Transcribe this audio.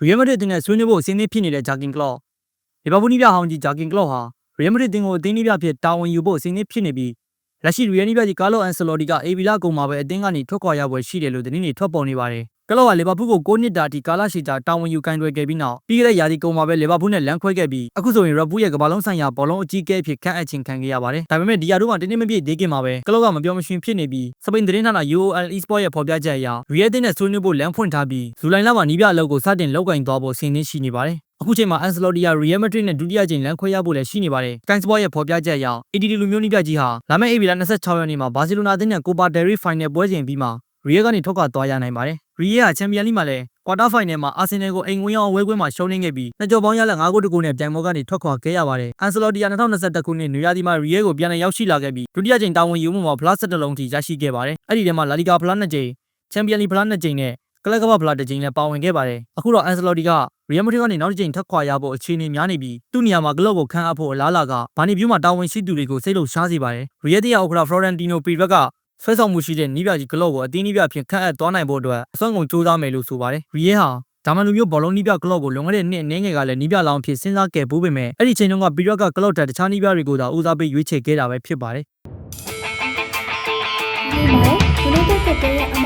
ရီယယ်မက်ဒရစ်အသင်းနဲ့ဆွေးနွေးဖို့အဆင်သင့်ဖြစ်နေတဲ့ဂျာကင်ကလော့လီဗာပူးနီးပြဟောင်းကြီးဂျာကင်ကလော့ဟာရီယယ်မက်ဒရစ်အသင်းကိုအသင်းနီးပြဖြစ်တာဝန်ယူဖို့အဆင်သင့်ဖြစ်နေပြီးလက်ရှိရီယယ်နီးပြကြီးကာလိုအန်ဆယ်လော်တီကအေဗီလာကုံမှာပဲအသင်းကနေထွက်ခွာရပွဲရှိတယ်လို့သတင်းတွေထွက်ပေါ်နေပါတယ် ကလော့ကလီဗာပူးကို9နှစ်တာအထိကာလာရှိတာတာဝန်ယူကင်တွယ်ခဲ့ပြီးနောက်ပြီးခဲ့တဲ့ရာသီကုံမှာပဲလီဗာပူးနဲ့လမ်းခွဲခဲ့ပြီးအခုဆိုရင်ရပ်ဘူးရဲ့ကမ္ဘာလုံးဆိုင်ရာဘောလုံးအကြီးအကဲအဖြစ်ခန့်အပ်ခြင်းခံခဲ့ရပါတယ်ဒါပေမဲ့ဒီယာတို့ကတင်းတင်းမပြည့်သေးခင်မှာပဲကလော့ကမပြောမရှင်ဖြစ်နေပြီးစပိန်သတင်းဌာန UOL Esport ရဲ့ဖော်ပြချက်အရရီယယ်အသင်းနဲ့ဆွေးနွေးဖို့လမ်းဖွင့်ထားပြီးဇူလိုင်လမှာနီးပြအလုပ်ကိုစတင်လုပ်ကင်သွားဖို့စီစဉ်ရှိနေပါတယ်အခုချိန်မှာအန်ဆယ်လော်တီယာရီယယ်မက်ဒရစ်နဲ့ဒုတိယကြိမ်လမ်းခွဲရဖို့လည်းရှိနေပါတယ်။ Sky Sport ရဲ့ဖော်ပြချက်အရ ATD လူမျိုးနီးပြကြီးဟာလာမယ့်ဧပြီလ26ရက်နေ့မှာဘာစီလိုနာအသင်းနဲ့ကိုပါဒယ်ရီဖိုင်နယ်ပွဲစဉ်ပြီးမှ ရီယယ်ကနေထွက်ခွာသွားရနိုင်ပါတယ်။ရီယယ်ဟာချန်ပီယံလိမှာလည်းကွာတာဖိုင်နယ်မှာအာဆင်နယ်ကိုအိမ်ဝင်အောင်ဝဲကွင်းမှာရှုံးနိမ့်ခဲ့ပြီးနှစ်ကြော်ပေါင်းရလက်9ဂိုးတကူနဲ့ပြိုင်ပွဲကနေထွက်ခွာခဲ့ရပါတယ်။အန်ဆယ်လော်တီယာ2021ခုနှစ်နွေရာသီမှာရီယယ်ကိုပြန်လည်ရောက်ရှိလာခဲ့ပြီးဒုတိယကြိမ်တာဝန်ယူမှုမှာဖလား17လုံးထိရရှိခဲ့ပါတယ်။အဲ့ဒီထဲမှာလာလီဂါဖလား2ကြိမ်ချန်ပီယံလိဖလား2ကြိမ်နဲ့ကလပ်ကမ္ဘာဖလားတစ်ကြိမ်နဲ့ပါဝင်ခဲ့ပါတယ်။အခုတော့အန်ဆယ်လော်တီကရီယယ်မက်ဒရစ်ကနေနောက်တစ်ကြိမ်ထပ်ခွာရဖို့အခြေအနေများနေပြီးသူ့နေရာမှာကလော့ကိုခန့်အပ်ဖို့အလားအလာကဘာနီဗျူးမှာတာဝန်ရှိသူတွေကိုစိတ်လုံရှားစေပါတယ်။ရီယယ်တီယာအိုကရာဖလော်ရန်တီနိုပီဘက်က ဆွဲဆောင်မှုရှိတဲ့နီးပြကြီးကလော့ကိုအသင်းနီးပြဖြစ်ခန့်အပ်သွားနိုင်ဖို့အတွက်အစွမ်းကုန်စူးစမ်းမယ်လို့ဆိုပါတယ်။ရီယယ်ဟာဒါမှလူမျိုးဘောလုံးနီးပြကလော့ကိုလွန်ခဲ့တဲ့နှစ်အနည်းငယ်ကလည်းနီးပြလောင်ဖြစ်စဉ်းစားခဲ့ပူးပေမဲ့အဲ့ဒီချိန်တုန်းကပီရက်ကကလော့တက်တခြားနီးပြတွေကိုသာဦးစားပေးရွေးချယ်ခဲ့တာပဲဖြစ်ပါတယ်ဒီမှာ United ကတဲ့ရဲ့